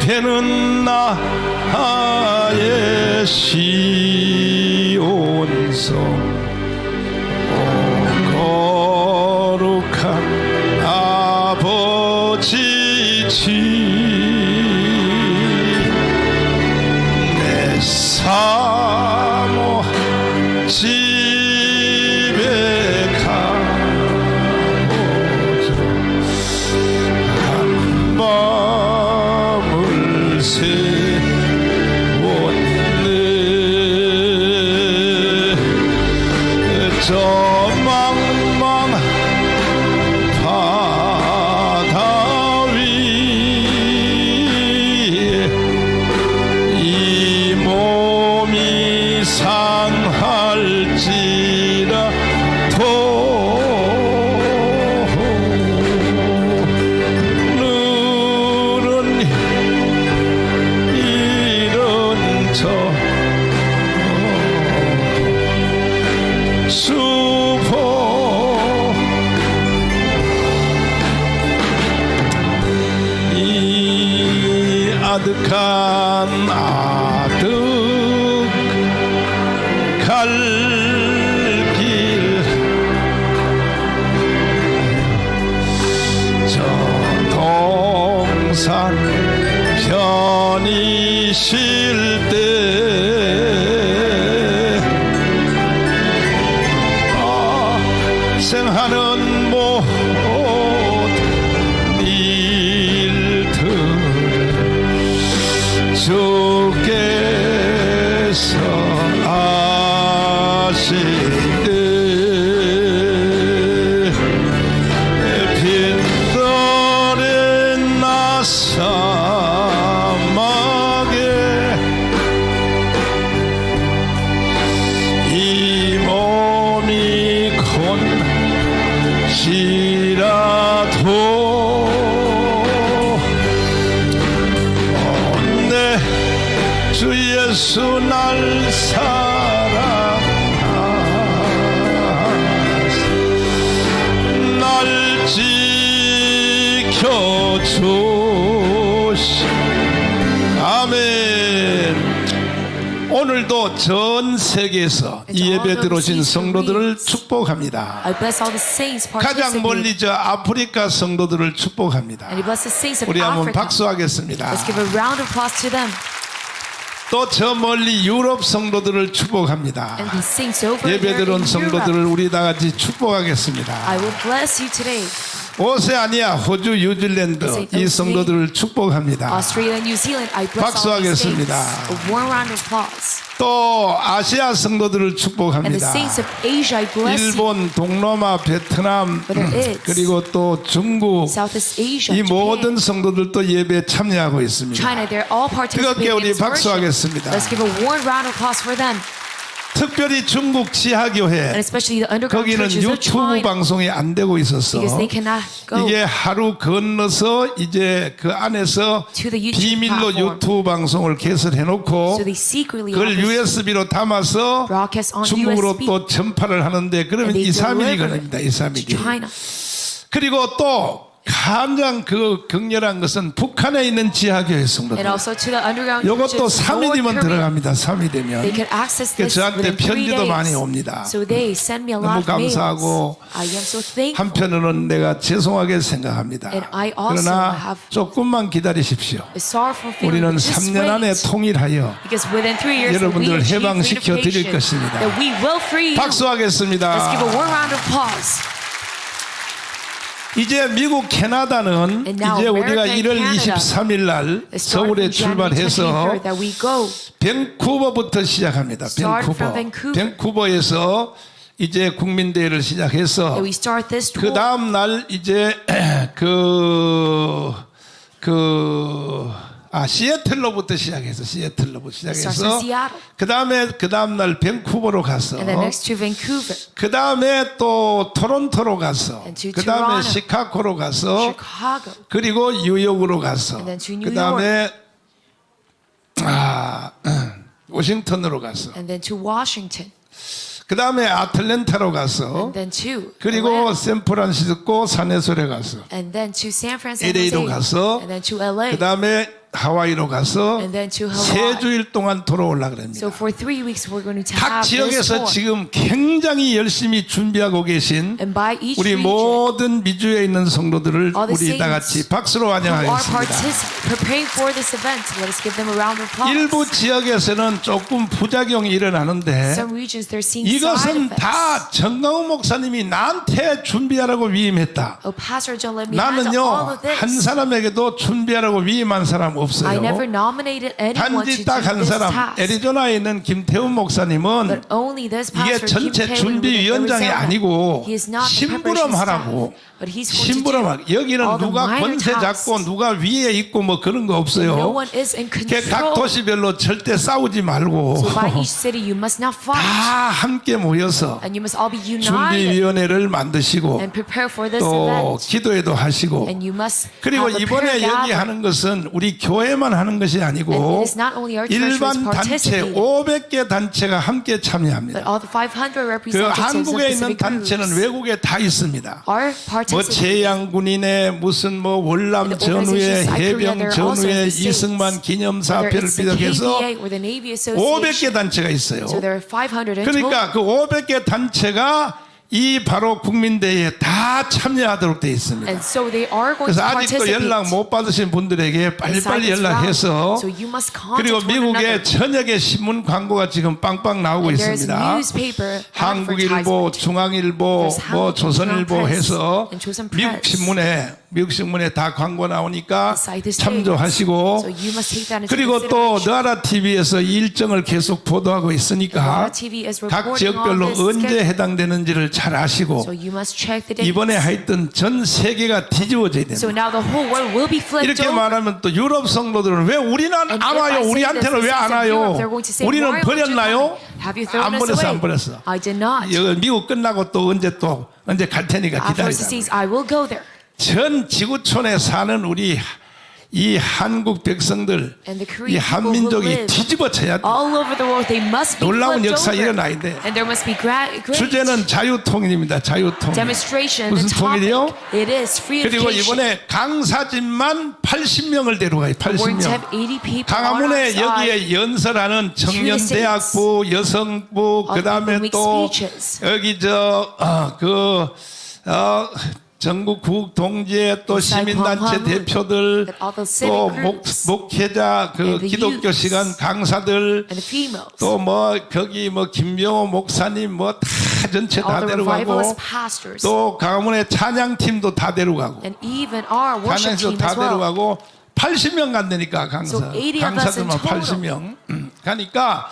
몰패는 나의 시온성 이 아득한 아득 갈 길. 저 동산 편히 쉴 아 전 세계에서 이 예배 들어오신 성도들을 축복합니다 가장. 멀리 저 아프리카 성도들을 축복합니다 우리 한번. 박수하겠습니다 Let's give a round of applause to them. 또저 멀리 유럽 성도들을 축복합니다 And the saints over 예배 there in 들어온 성도들을. 우리 다 같이 축복하겠습니다. 오세아니아, 호주, 뉴질랜드 이. 성도들을 축복합니다. 박수하겠습니다. 또 아시아 성도들을 And the 축복합니다. saints of Asia, I bless you. 일본, 동남아, 베트남 그리고 또 중국 Southeast Asia, 이 모든 성도들도 예배에 참여하고 있습니다. China, 뜨겁게 우리. 박수하겠습니다. 특별히 중국 지하교회 거기는 유튜브. 방송이 안 되고 go. 이게 하루 건너서 이제 그 안에서 비밀로. 유튜브 방송을 개설해 놓고 그걸 USB로 담아서 중국으로. 또 전파를 하는데 그러면 And they 2, 3일이 deliver 걸립니다. 2, it to 3일이. China. 그리고 또 가장 그 격렬한 것은 북한에 있는 지하교회 And 성도들. also to the underground 이것도 churches, 3일이면 North Korea. 들어갑니다. 3일 되면. 그 저한테 편지도 많이. 옵니다. So 너무. 감사하고 so. 한편으로는 내가 죄송하게 생각합니다. 그러나 조금만 기다리십시오. 우리는 but just 3년 안에. 통일하여 여러분들을 해방시켜 드릴 것입니다. 박수하겠습니다. warm round of applause. 이제 미국 캐나다는 이제 우리가 America 1월 and Canada. 23일 날 서울에 출발해서 23rd that we go. 밴쿠버부터 시작합니다. 밴쿠버. 밴쿠버에서 이제 국민대회를 시작해서. 그 다음 날 이제 그, 그, 아, 시애틀로부터 시작해서, 시애틀로부터 시작해서. 그 다음에, 그 다음 날 밴쿠버로 가서, 그 다음에 또 토론토로 가서, 그 다음에. 시카고로 가서, Chicago, 그리고 뉴욕으로 가서, 그 다음에, 아, 워싱턴으로 가서. 그 다음에 아틀랜타로 가서 그리고 샌프란시스코 산에솔에 가서 LA로 가서 그 다음에 하와이로 가서 세. 주일 동안 돌아올라 그럽니다. for three weeks, we're going to 각 지역에서. 지금 굉장히 열심히 준비하고 계신 우리 모든 미주에 있는 성도들을 우리 다 같이 박수로 환영하겠습니다. 일부 지역에서는 조금 부작용이 일어나는데 이것은. 다 정강훈 목사님이 나한테 준비하라고 위임했다. Oh, 나는요. 한 사람에게도 준비하라고 위임한 사람 I 없어요. never nominated anyone to 단지 do 딱 한 this 사람 task. 애리조나에 있는 김태훈 목사님은 But only this 이게 pastor, 전체 준비위원장이 Arizona. 아니고 He is not the 심부름 preparation 하라고 staff, but he's going to 심부름 do 여기는 all the 누가 minor 권세 tasks. 잡고 누가 위에 있고 뭐 그런 거 No 없어요. one is in 그각 control. 도시별로 절대 싸우지 말고 So by each city, you must not fight, 다 함께 모여서 and you must all be united 준비위원회를 만드시고 and prepare for this 또 event. 기도회도 하시고 And you must 그리고 이번에 prayer 여기 gathering. 하는 것은 우리 교회만 하는 것이 아니고 일반 단체 participating, 500개 단체가 함께 참여합니다. all the 500그 한국에 있는 단체는 외국에 다 있습니다. 뭐. 재양군인의 무슨 뭐 월남 Korea, 해병 States. 이승만 기념사표를 비롯해서 KVA or the Navy Association. 500개 단체가 있어요. So there are 500 in total. 그러니까 그 500개 단체가 이 바로 국민대회에 다 참여하도록 되어 있습니다. So 그래서 아직도. 연락 못 받으신 분들에게 빨리빨리 연락해서. So 그리고 미국의. 전역의 신문 광고가 지금 빵빵 나오고 있습니다. 한국일보. 중앙일보, 뭐 조선일보 해서 미국. 신문에 미국 신문에 다 광고 나오니까. 참조하시고 그리고 또. 너아라 TV에서 이 일정을 계속 보도하고 있으니까 각 지역별로 언제. 해당되는지를 잘 아시고. 이번에 하여튼 전 세계가 뒤집어져야 됩니다. 이렇게. 말하면 또 유럽 성도들은 왜 우리는 안 와요? 우리한테는 왜 안 와요? 우리는 "Why aren't you 버렸나요? 안 버렸어? 안 버렸어. 미국 끝나고 또 언제 또 언제 갈 테니까 기다리라. 전 지구촌에 사는 우리 이 한국 백성들, 이 한민족이 뒤집어져야 돼. 놀라운 역사. 일어나야 돼. 주제는 자유통일입니다. 자유통일. 무슨 통일이요? 그리고. 이번에 강사진만 80명을 데려가요. We're going to have 80명. 80 people on our 강화문에. 여기에 연설하는 청년대학부, 여성부, 그 다음에 또. 여기 저, 어, 그, 어, 전국 국동지또 Inside 시민단체 광화문, 대표들, 또 목, 목회자, 그 기독교 시간 강사들. 또 뭐 거기 뭐 김병호 목사님 뭐 다 전체 다 데려가고. 또 강화문의 찬양팀도 다 데려가고 찬양팀도 다. 데려가고 80명 간다니까 강사 So 80 of us in 강사들만 total. 80명 음, 가니까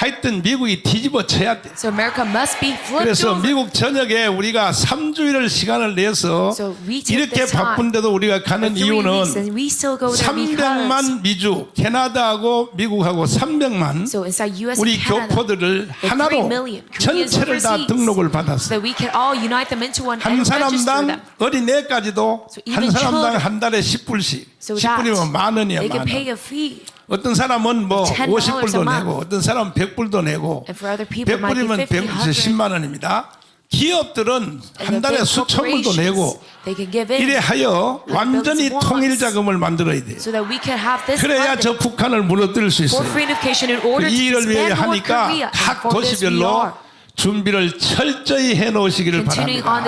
하여튼 미국이 뒤집어져야 돼. So America must be flipped 그래서. 미국 전역에 우리가 3주일을 시간을 내서 So we take 이렇게 바쁜데도 우리가 가는 이유는 and we still go there because 300만 미주, 캐나다하고 미국하고 300만 so inside U.S. 우리 교포들을 하나로 3 million Koreans 전체를 다 등록을 so 받았어. that we can all unite them into one 한 사람당. 어린애까지도 So 한 even 사람당. 한 달에 10불씩. So that 10불이면 만 원이야, they 만 can pay 원. 어떤 사람은 뭐 $10 50불도 a month. 내고 어떤 사람은 100불도 내고 And for other people, it might be 100불이면 50, 100, 10만 원입니다. 기업들은 한 달에 수천 불도 내고 이래 하여 완전히 통일. 자금을 만들어야 돼요. 그래야 저 북한을 무너뜨릴 수 있어요. 그 일을 위해 하니까 각 도시별로 준비를 철저히 해 놓으시기를 바랍니다.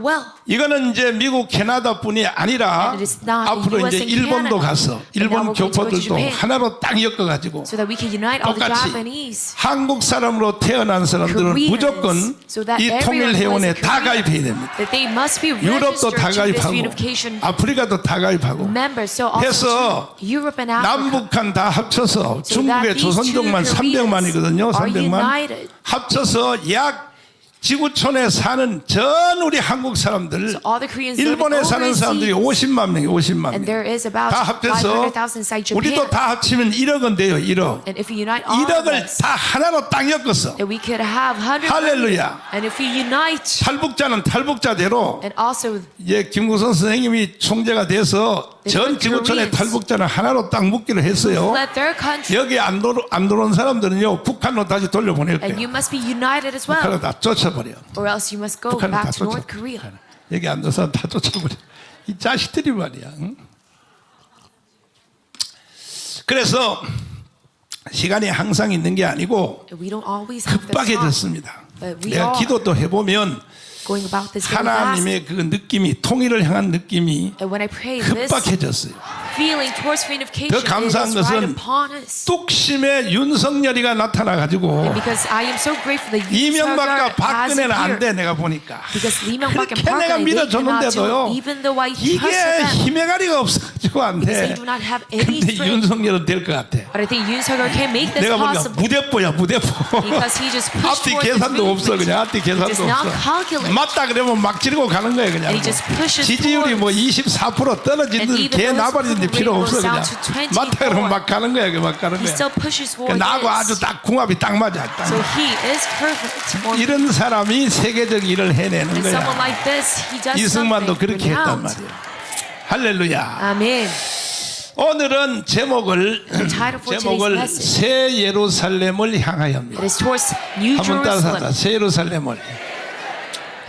well. 이거는 이제 미국 캐나다뿐이 아니라 앞으로 이제 일본도. 가서 일본 교포들도. 하나로 딱 엮어 가지고 so unite all the 똑같이. 한국 사람으로 태어난 사람들은 무조건 so 이 통일 회원에 who is 다 가입해야 됩니다. 유럽도 다 가입하고 아프리카도 다 가입하고. So 해서. 남북한 다 합쳐서 So 중국의 조선족만 Koreas 300만이거든요. are 300만 united. 합쳐서 약 지구촌에 사는 전 우리 한국 사람들 일본에 사는 사람들이 overseas. 50만 명이 50만 And 명. there is about 다 합해서 500,000 inside Japan. 우리도 다 합치면 1억은 돼요. 1억. And if we unite all of 1억을 us, 다 하나로 딱 엮었어. that we could have 100 할렐루야. 탈북자는 탈북자대로 이제 김구선 선생님이 총재가 돼서 전 지구촌의. 탈북자는 하나로 딱 묶기로 했어요. 여기 안, 들어, 안 들어온 사람들은요 북한으로 다시 돌려보낼 거예요. well. 다 쫓아버려. 북한으로 다 쫓아. 여기 안 들어서 다 쫓아버려. 이 자식들이 말이야. 응? 그래서 시간이 항상 있는 게 아니고. 급박해졌습니다. 내가 기도도 해보면 going about this. 하나님의 그 느낌이 통일을 향한 느낌이 급박해졌어요. feeling towards reunification, 더 감사한 것은. 뚝심의 윤석열이가 나타나 가지고 Because I am so grateful that 이명박과 박근혜는 안 돼 내가 보니까 그렇게 내가 I 이게. 힘의 가리가 없어가지고 안 돼. 근데. 윤석열은 될 것 같아. But I think Yoon Suk-yeol can make this 내가 보니까. 무대뽀야 무대뽀. 앞뒤 계산도 없어. 그냥 앞뒤 계산도 없어. 맞다 그러면 막 지르고 가는 거야 그냥. 지지율이 뭐 towards. 24% 떨어지든 개 though his 나발이든 approval 필요 없어 그냥. to 24, 맞다 그러면 막 가는 거야 그막 가는 그러니까 towards 나하고 아주. 딱 궁합이 딱 맞아. 딱 So 맞아. he is perfect. for me. 이런 사람이 세계적 일을 해내는 거야. 이승만도 그렇게 했단. 말이야. 할렐루야. Amen. 오늘은 제목을 제목을. 새 예루살렘을 향하여입니다. 한번 따라서. 새 예루살렘을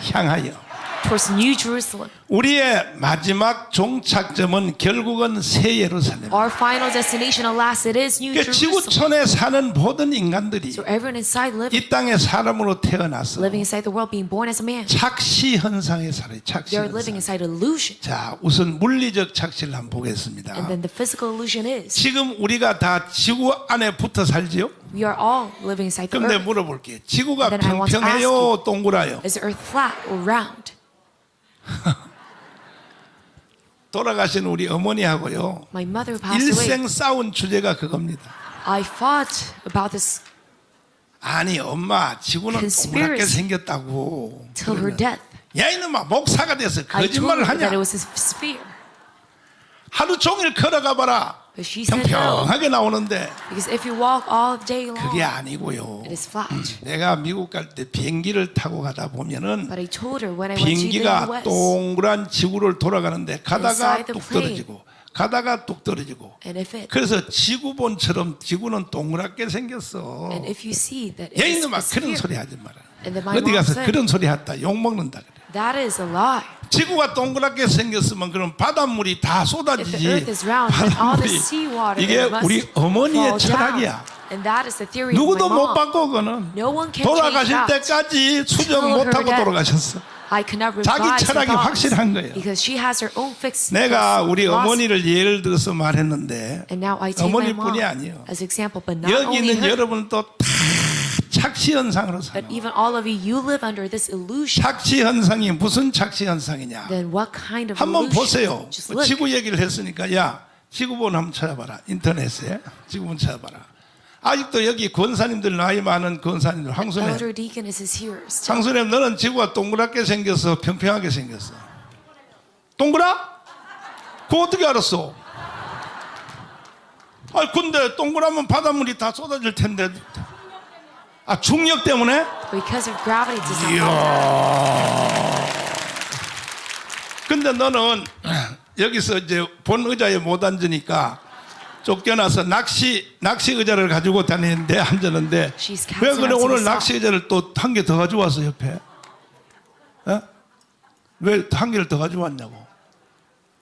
향하여. Towards New Jerusalem. 우리의 마지막 종착점은 결국은 새 예루살렘. Our final destination, alas, it is New 그러니까 Jerusalem. 지구촌에 사는 모든 인간들이 So everyone inside living, 이 땅에 사람으로 태어나서 living inside the world, being born as a man, 착시 현상에 살아요. 착시 they are living 현상. inside illusion. 자, 우선 물리적 착시를 한번 보겠습니다. And then the physical illusion is 지금 우리가 다 지구 안에 붙어 살지요? we are all living inside the 그럼 내가 earth. 물어볼게요. 지구가 Then I want to 평평해요, 동그라요? Is the earth flat or round? 돌아가신 우리 어머니하고요. My mother passed away. 일생 싸운 주제가 그겁니다. I fought about this 아니 엄마 지구는. 동그랗게 생겼다고. till her death. 야 이놈아 목사가 돼서 I told 거짓말을 her that 하냐? it was a sphere. 하루 종일 걸어가 봐라. 평평하게 나오는데 Because if you walk all day long, 그게 아니고요. it is flat. 내가 미국 갈 때 비행기를 타고 가다 보면은 But I told her when I went to the 비행기가 동그란 지구를 돌아가는데 가다가 뚝. 떨어지고 가다가 뚝 떨어지고 and if it, 그래서 지구본처럼 지구는 동그랗게 생겼어. and if you see that 야 it is 이놈아 a 그런 소리 하지 마라. 어디 가서 그런 소리 했다 욕 먹는다 그래. That is a lie. 지구가 동그랗게 생겼으면 그럼 바닷물이 다 If the 쏟아지지. earth is round, then all the 바닷물이 seawater 이게 must 우리 어머니의 철학이야. down. And that is the theory of 누구도 my 못 mom. 바꿔 그거는. No one can 돌아가실 change that. 때까지 수정 Till her 못 하고 death. 돌아가셨어. I could not 자기 revise 철학이 thoughts 확실한 거예요. because she has her own fixed 내가 우리 philosophy. 어머니를 예를 들어서 말했는데 And now I take my mom 어머니뿐이 아니에요. as example, but not 여기 only 있는 her, 여러분도 다 착시 현상으로 살아. but even all of you, you live under this illusion. 착시 현상이 무슨 착시 현상이냐? Then what kind of 한번? 보세요. Just 뭐 look. 지구 얘기를 했으니까 야 지구본 한번 찾아봐라 인터넷에 지구본 찾아봐라. 아직도 여기 권사님들 나이 많은 권사님들 황순애. 황순애 너는 지구가 동그랗게 생겼어 평평하게 생겼어. 동그라? 그거 어떻게 알았어? 아 근데 동그라면 바닷물이 다 쏟아질 텐데. 아 중력 때문에? Because of gravity, it does not 이야. 근데 너는 여기서 이제 본 의자에 못 앉으니까 쫓겨나서 낚시 낚시 의자를 가지고 다니는데 앉았는데 왜 그래 오늘 낚시 의자를 또 한 개 더 가져왔어 옆에? 어? 왜한 개를 더 가져왔냐고?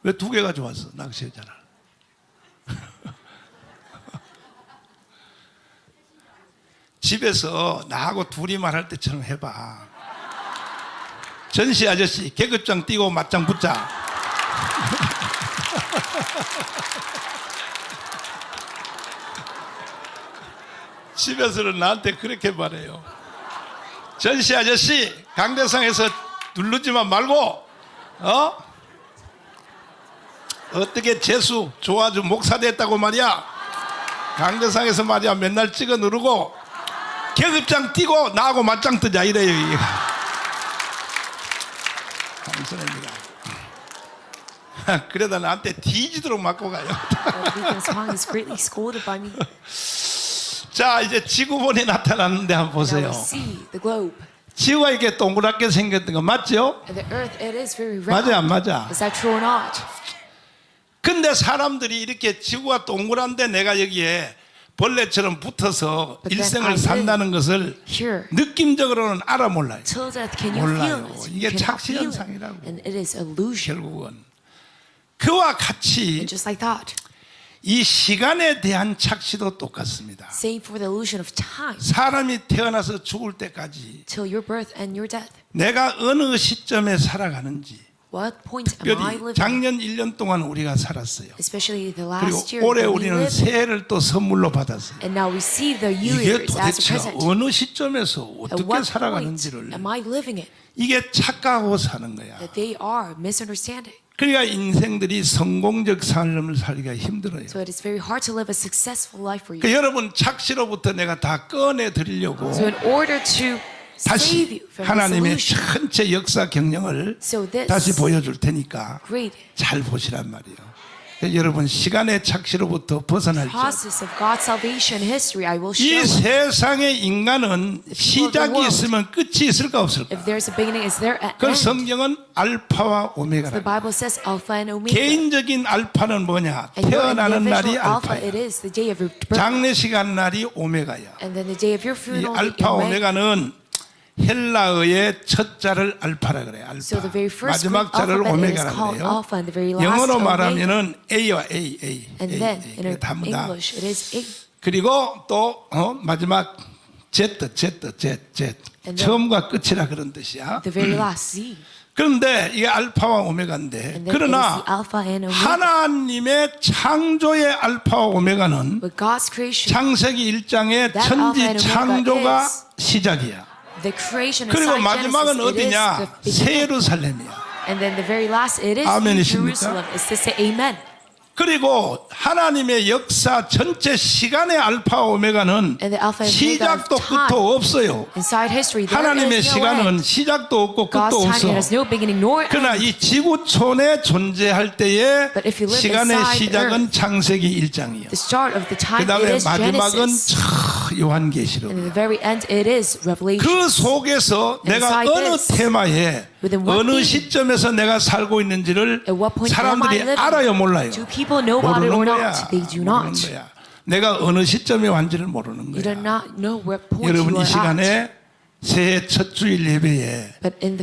왜 두 개 가져왔어 낚시 의자를? 집에서 나하고 둘이 말할 때처럼 해봐. 전시 아저씨 계급장 띄고 맞짱 붙자. 집에서는 나한테 그렇게 말해요. 전시 아저씨 강대상에서 누르지만 말고 어 어떻게 재수 조아주 목사 됐다고 말이야. 강대상에서 말이야 맨날 찍어 누르고 계급장 띄고 나하고 맞짱 뜨자 이래요. 강선입니다. 그러다 나한테 뒤지도록 맞고 가요. Me. 자 이제 지구본이 나타났는데 한번 보세요. 지구가 이렇게 동그랗게 생겼던 거 맞죠? 맞아 안. 맞아? 근데 사람들이 이렇게 지구가 동그란데 내가 여기에 벌레처럼 붙어서 일생을 산다는 것을 Here, 느낌적으로는 알아 몰라요. 몰라요. 이게. 착시 현상이라고. Is illusion. 결국은 그와 같이 이 시간에 대한 착시도 똑같습니다. same for the illusion of time. 사람이 태어나서 죽을 때까지 Till your birth and your death. 내가 어느 시점에 살아가는지 What point am I 특별히 living? 작년 1년 동안 우리가 살았어요. Especially the 그리고 last year 올해 that we 우리는 lived. 새해를 또 선물로 받았어요. And now receive the 이게 years as a 도대체 present. 어느 시점에서 At 어떻게 what point 살아가는지를 am I living it? 이게 착각하고 사는 거야. That they are misunderstanding. 그러니까 인생들이 성공적 삶을 살기가 힘들어요. So it is very hard to live a successful life for you. 그 여러분 착시로부터 내가 다 꺼내 드리려고 So in order to save 다시 하나님의 전체 역사 경영을 다시 보여줄 테니까 잘 보시란 말이에요. 그러니까 여러분 시간의 착시로부터 벗어날 이. 세상의 인간은 시작이. 있으면 끝이 있을까 없을까? 그? 성경은 알파와 오메가라. 개인적인 알파는 뭐냐? 태어나는 날이 알파야. birth. 장례시간 날이 오메가야. 이 알파. 오메가는 헬라어의 첫 자를 알파라 그래. 알파. 마지막 자를 오메가라 그래요. 영어로. 말하면은 A와 A, A, A, then A. in 그게 전부 다. English, it is A. 그리고 또 어, 마지막 Z, Z, Z, Z. 처음과 끝이라 그런 뜻이야. The very last Z. 그런데 이게 알파와 오메가인데 그러나. 하나님의 창조의 알파와 오메가는 창세기 1장의 That 천지 창조가 시작이야. The creation 그리고 마지막은 어디냐? the 새. 예루살렘이야. And then the very last, it is 아멘이십니까? Jerusalem. It's to say Amen. 그리고 하나님의 역사 전체 시간의 알파 오메가는 시작도. 끝도 없어요. 하나님의 시간은. 시작도 없고 끝도 없어. 그러나. 이 지구촌에 존재할 때의 live 시간의 시작은 창세기 1장이에요. The start of the time, 그 다음에 마지막은. 차 요한계시록. And in the very end, it is Revelation. 그 속에서 내가 어느 테마에 어느 시점에서 내가 살고 있는지를 사람들이? 알아요 몰라요? Do people know about it or 모르는 not? 거야. They do 모르는 not. 거야. 내가 어느 시점에 왔는지를 모르는 You do 거야. not know what point 여러분 이. 시간에 새해 첫 주일 예배에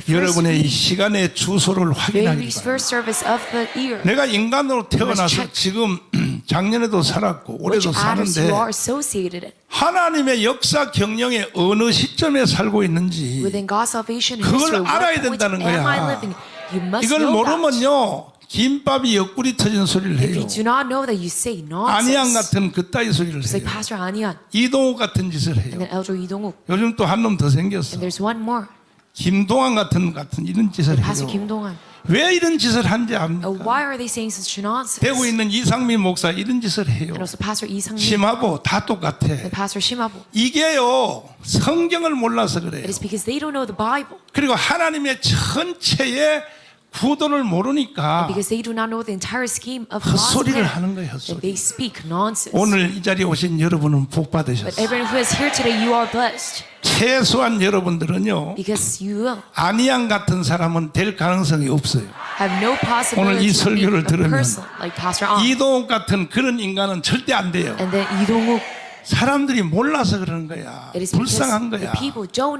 여러분의 이 시간의 주소를 확인하기 바랍니다. 내가 인간으로 태어나서. 지금 작년에도 살았고 올해도 사는데. 하나님의 역사 경영의 어느 시점에 살고 있는지 그걸 알아야 된다는 거야. 이걸. 모르면요 김밥이 옆구리 터지는 소리를 해요. nonsense. 같은 그따위 소리를 해요. 이동욱 같은 짓을 해요. 요즘 또 한 놈 더 생겼어. 김동완 같은 같은 이런 짓을 해요. 왜 이런 짓을 한지 Uh, 압니까? why are they saying such nonsense? 대구 있는 이상민 목사 이런 짓을 해요. And also Pastor Lee Sang-min 심하고 다 똑같아. and Pastor Shimabo. 이게요 성경을 몰라서 그래요. It is because they don't know the Bible. 그리고 하나님의 전체의 구도를 모르니까 헛소리를. 하는 거예요. 헛소리. 오늘 이 자리에 오신 여러분은 복 But 받으셨어요. 최소한 여러분들은요 Because you will 아니양 같은 사람은 될 가능성이 없어요. have no 오늘 이 설교를 들으면 like. 이동욱 같은 그런 인간은 절대 안 돼요. And then Dong-wook. 사람들이 몰라서 그러는 거야. 불쌍한 거야.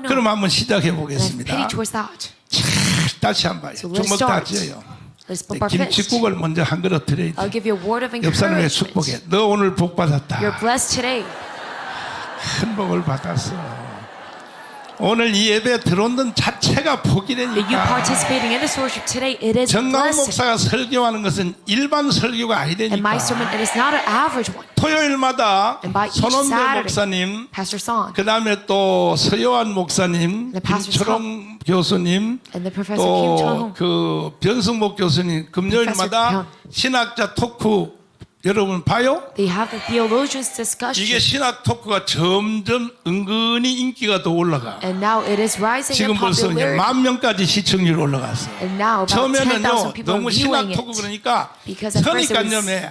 그럼 한번 시작해 보겠습니다. 다시 한번 봐요. 주먹 다 start. 쥐어요. Let's bump our fist. 김치국을 먼저 한 그릇 드려야 돼. 옆 사람의. 축복해. 너 오늘 복 받았다. You're blessed today. 큰 복을 받았어. 오늘 이 예배 들어온 자체가 is 정강. 목사가 설교하는 것은 일반 설교가 one. 토요일마다 손원배 목사님, 그 다음에 또 서요한 목사님, 김철홍 교수님. 또 그 변승복 교수님 금요일마다 신학자 토크 여러분 봐요? They have the theologians discussion. 이게 신학 토크가 점점 은근히 인기가 더 올라가. And now it is rising 지금 in 벌써 이제 popularity. 만 명까지 시청률 올라갔어. And now about 처음에는 10,000 people 너무 are 신학 viewing 토크. 그러니까 Because at first it was- 선입관념에